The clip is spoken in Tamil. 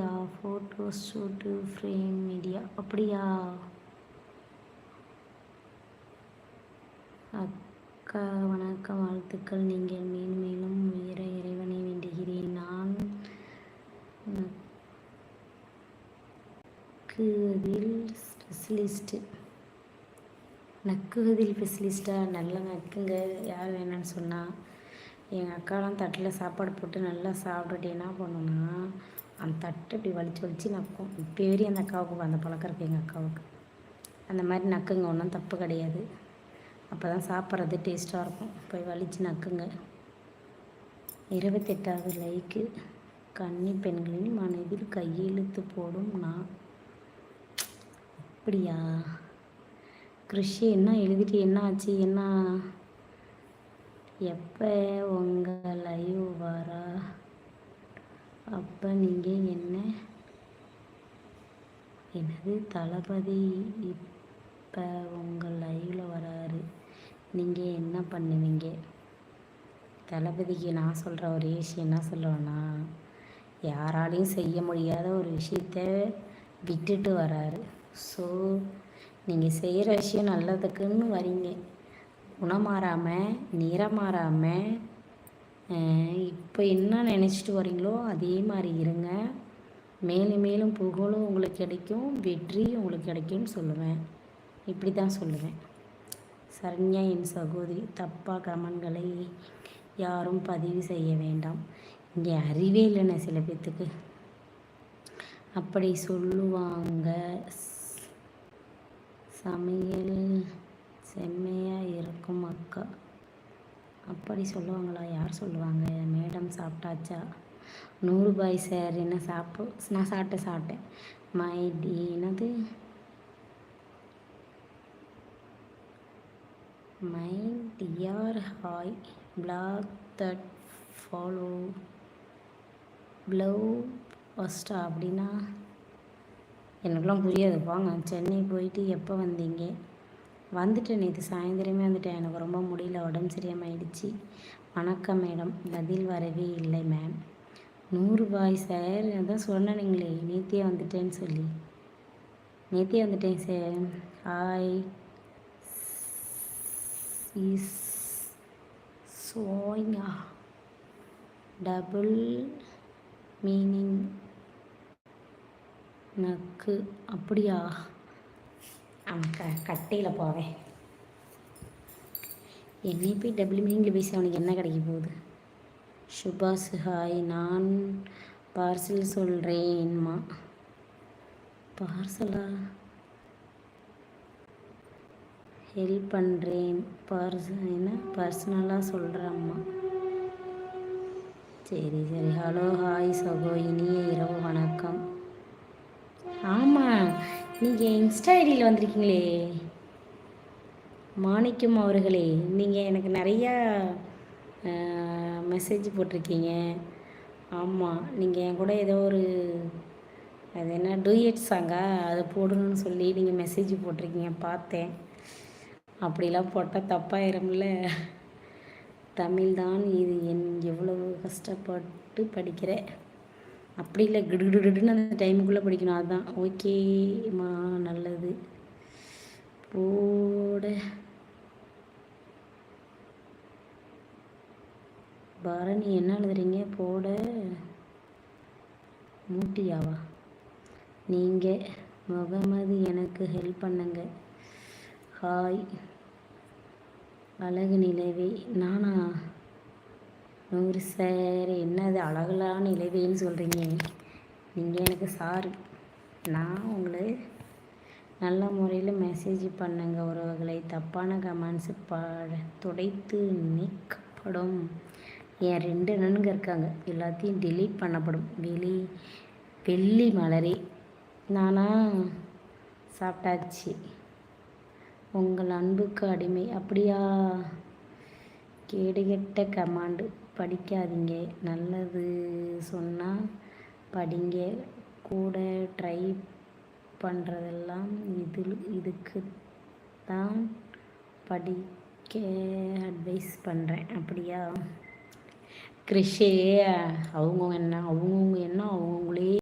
அப்படியா? ஃபோட்டோ ஷூட்டு ஃப்ரேம் மீடியா அப்படியா? அக்கா வணக்கம் வாழ்த்துக்கள். நீங்கள் மேலும் மேலும் உயர இறைவனை வேண்டுகிறேன். நான் நக்குவதில் ஸ்பெஷலிஸ்ட்டு நக்குவதில் ஸ்பெஷலிஸ்ட்டாக நல்லா நக்குங்க. யார் வேணும்னு சொன்னால் எங்கள் அக்காலாம் தட்டில் சாப்பாடு போட்டு நல்லா சாப்பிட்டுட்டு என்ன பண்ணுன்னா அந்த தட்டு இப்படி வலிச்சு வலிச்சு நக்கும். இப்போ வரையும் அந்த அக்காவுக்கு அந்த பழக்கம் இருக்குது எங்கள் அக்காவுக்கு. அந்த மாதிரி நக்குங்க. ஒன்றும் தப்பு கிடையாது. அப்போ தான் சாப்பிட்றது டேஸ்ட்டாக இருக்கும். போய் வலிச்சு நக்குங்க. இருபத்தெட்டாவது லைக்கு கன்னி பெண்களின் மனதில் கையெழுத்து போடும் நான். அப்படியா? கிருஷி என்ன எழுதிட்டு என்ன ஆச்சு என்ன? எப்போ உங்கள் அப்புறம் நீங்கள் என்ன? எனது தளபதி இப்போ உங்கள் லைவில் வராரு. நீங்கள் என்ன பண்ணுவீங்க? தளபதிக்கு நான் சொல்கிற ஒரு விஷயம் என்ன சொல்லுவேன்னா யாராலையும் செய்ய முடியாத ஒரு விஷயத்த விட்டுட்டு வராரு. ஸோ நீங்கள் செய்கிற விஷயம் நல்லதுக்குன்னு வரீங்க. குணமாறாமல் நிறமாறாமல் இப்போ என்ன நினச்சிட்டு வரீங்களோ அதே மாதிரி இருங்க. மேலும் மேலும் புகழும் உங்களுக்கு கிடைக்கும் வெற்றி உங்களுக்கு கிடைக்கும்னு சொல்லுவேன். இப்படி தான் சொல்லுவேன். சரண்யா என் சகோதரி தப்பாக கமன்களை யாரும் பதிவு செய்ய வேண்டாம். இங்கே அறிவே இல்லைண்ணே சில பேர்த்துக்கு அப்படி சொல்லுவாங்க. சமையல் செம்மையாக இருக்கும் அக்கா. அப்படி சொல்லுவாங்களா? யார் சொல்லுவாங்க? மேடம் சாப்பிட்டாச்சா? நூறுபாய் சார் என்ன சாப்பிட்டு நான் சாப்பிட்டேன் சாப்பிட்டேன். மை டி என்னது? My dear hi block that follow plough ஃபஸ்ட்டா அப்படின்னா எனக்குலாம் புரியாது. வாங்க சென்னை போயிட்டு எப்போ வந்தீங்க? வந்துட்டேன். நேற்று சாயந்தரமே வந்துட்டேன். எனக்கு ரொம்ப முடியல. உடம்பு சரியாமாயிடுச்சு வணக்கம் மேடம். பதில் வரவே இல்லை மேம் நூறுபாய் சார் அதான் சொன்னீங்களே நேத்தியே வந்துட்டேன்னு சொல்லி. நேத்தியே வந்துட்டேன் சார். ஹாய் இஸ் சோய்ங்கா டபுள் மீனிங் நக்கு அப்படியா? க கட்டையில் போவேன் என்னை போய் டபுள் மீனிங்கில் பேசி அவனுக்கு என்ன கிடைக்க போகுது? சுபாஷ் ஹாய் நான் பார்சல் சொல்கிறேன்மா பார்சலா ஹெல்ப் பண்ணுறேன் பர்ஸ் என்ன? பர்சனலாக சொல்கிறேம்மா சரி சரி. ஹலோ ஹாய் சகோ. இனிய இரவு வணக்கம். ஆமாம் நீங்கள் இன்ஸ்டா ஐடியில் வந்திருக்கீங்களே. மாணிக்கம் அவர்களே நீங்கள் எனக்கு நிறையா மெசேஜ் போட்டிருக்கீங்க. ஆமாம் நீங்கள் என் கூட ஏதோ ஒரு அது என்ன டூயட் சாங்கா அதை போடணும்னு சொல்லி நீங்கள் மெசேஜ் போட்டிருக்கீங்க பார்த்தேன். அப்படிலாம் போட்டால் தப்பாயிரும்ல. தமிழ் தான் இது. என் எவ்வளவு கஷ்டப்பட்டு படிக்கிறேன் அப்படி இல்லை கிடுகிடுன்னு அந்த டைமுக்குள்ளே படிக்கணும். அதுதான் ஓகேம்மா நல்லது. போட. பரணி என்ன எழுதுறீங்க? போட. மூட்டியாவா? நீங்கள் முகமது எனக்கு ஹெல்ப் பண்ணுங்க. ஹாய். அழகு நிலவே. நானா? நூறு சார் என்னது அழகலான இலவின்னு சொல்கிறீங்க நீங்கள் எனக்கு சார் நான் உங்களை நல்ல முறையில் மெசேஜ் பண்ணுங்க. உறவுகளை தப்பான கமெண்ட்ஸு பாட துடைத்து நீக்கப்படும். என் ரெண்டு நன்கு இருக்காங்க. எல்லாத்தையும் டெலீட் பண்ணப்படும். வெளி வெள்ளி மலரே. நானா சாப்பிட்டாச்சு. உங்கள் அன்புக்கு அடிமை. அப்படியா? கேடுகெட்ட கமாண்டு படிக்காதீங்க. நல்லது சொன்னால் படிங்க. கூட ட்ரை பண்ணுறதெல்லாம் இது இதுக்கு தான் படிக்க அட்வைஸ் பண்ணுறேன் அப்படியா? கிறிஷே அவங்கவுங்க என்ன அவங்கவுங்க என்ன அவங்கவுங்களே